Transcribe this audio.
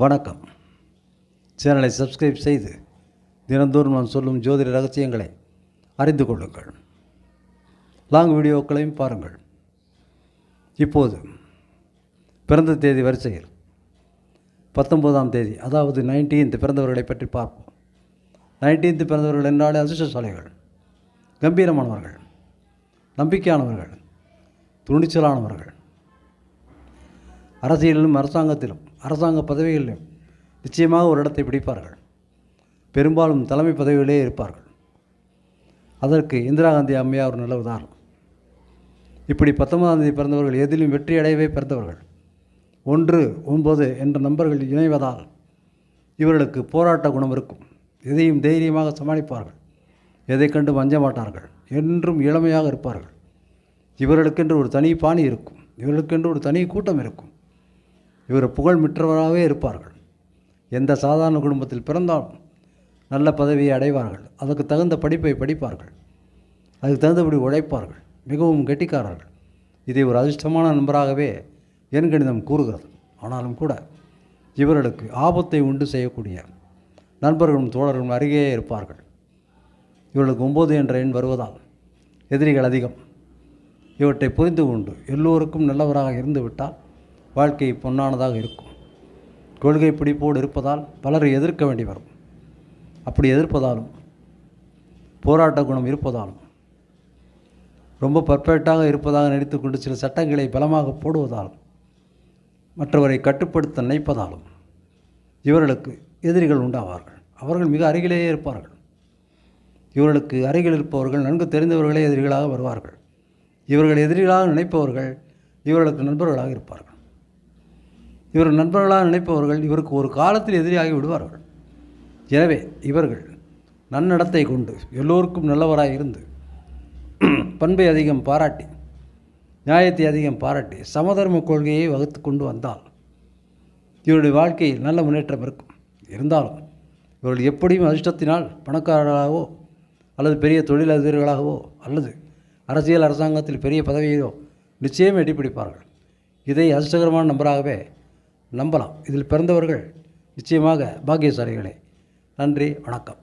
வணக்கம். சேனலை சப்ஸ்கிரைப் செய்து தினந்தோறும் நான் சொல்லும் ஜோதிட ரகசியங்களை அறிந்து கொள்ளுங்கள். லாங் வீடியோக்களையும் பாருங்கள். இப்போது பிறந்த தேதி வரிசையில் பத்தொன்பதாம் தேதி அதாவது நைன்டீன்த் பிறந்தவர்களை பற்றி பார்ப்போம். நைன்டீன்த் பிறந்தவர்கள் என்றாலே அதிர்ஷ்டசாலிகள் கம்பீரமானவர்கள் நம்பிக்கையானவர்கள் துணிச்சலானவர்கள் அரசியலிலும் அரசாங்கத்திலும் அரசாங்க பதவிகளிலும் நிச்சயமாக ஒரு இடத்தை பிடிப்பார்கள். பெரும்பாலும் தலைமை பதவியிலே இருப்பார்கள். அதற்கு இந்திரா காந்தி அம்மையார் ஒரு நல்ல உதாரணம். இப்படி பத்தொன்பதாம் தேதி பிறந்தவர்கள் எதிலும் வெற்றி அடையவே பிறந்தவர்கள். ஒன்று ஒன்பது என்ற நம்பர்கள் இணைவதால் இவர்களுக்கு போராட்ட குணம் இருக்கும். எதையும் தைரியமாக சமாளிப்பார்கள். எதை கண்டு வஞ்ச மாட்டார்கள். என்றும் இளமையாக இருப்பார்கள். இவர்களுக்கென்று ஒரு தனி பாணி இருக்கும். இவர்களுக்கென்று ஒரு தனி கூட்டம் இருக்கும். இவர் புகழ்மிற்றவராகவே இருப்பார்கள். எந்த சாதாரண குடும்பத்தில் பிறந்தாலும் நல்ல பதவியை அடைவார்கள். அதற்கு தகுந்த படிப்பை படிப்பார்கள். அதுக்கு தகுந்தபடி உழைப்பார்கள். மிகவும் கெட்டிக்காரர்கள். இதை ஒரு அதிர்ஷ்டமான நண்பராகவே என் கணிதம் கூறுகிறது. ஆனாலும் கூட இவர்களுக்கு ஆபத்தை உண்டு செய்யக்கூடிய நண்பர்களும் தோழர்களும் அருகே இருப்பார்கள். இவர்களுக்கு ஒம்பது என்ற எண் வருவதால் எதிரிகள் அதிகம். இவற்றை புரிந்து கொண்டு எல்லோருக்கும் நல்லவராக இருந்துவிட்டால் வாழ்க்கை பொன்னானதாக இருக்கும். கொள்கை பிடிப்போடு இருப்பதால் பலரை எதிர்க்க வேண்டி வரும். அப்படி எதிர்ப்பதாலும் போராட்ட குணம் இருப்பதாலும் ரொம்ப பர்ஃபெக்டாக இருப்பதாக நடித்துக்கொண்டு சில சட்டங்களை பலமாக போடுவதாலும் மற்றவரை கட்டுப்படுத்த நினைப்பதாலும் இவர்களுக்கு எதிரிகள் உண்டாவார்கள். அவர்கள் மிக அருகிலேயே இருப்பார்கள். இவர்களுக்கு அருகில் இருப்பவர்கள் நன்கு தெரிந்தவர்களே எதிரிகளாக வருவார்கள். இவர்கள் எதிரிகளாக நினைப்பவர்கள் இவர்களுக்கு நண்பர்களாக இருப்பார்கள். இவர் நண்பர்களாக நினைப்பவர்கள் இவருக்கு ஒரு காலத்தில் எதிரியாகி விடுவார்கள். எனவே இவர்கள் நன்னடத்தை கொண்டு எல்லோருக்கும் நல்லவராக இருந்து பண்பை அதிகம் பாராட்டி நியாயத்தை அதிகம் பாராட்டி சமதர்ம கொள்கையை வகுத்து கொண்டு வந்தால் இவருடைய வாழ்க்கையில் நல்ல முன்னேற்றம் இருக்கும். இருந்தாலும் இவர்கள் எப்படியும் அதிர்ஷ்டத்தினால் பணக்காரர்களாகவோ அல்லது பெரிய தொழிலதிபர்களாகவோ அல்லது அரசியல் அரசாங்கத்தில் பெரிய பதவியோ நிச்சயம் எட்டி பிடிப்பார்கள் இதை அதிர்ஷ்டகரமான நபராகவே நம்பலாம். இதில் பிறந்தவர்கள் நிச்சயமாக பாக்கியசாலிகளே நன்றி வணக்கம்.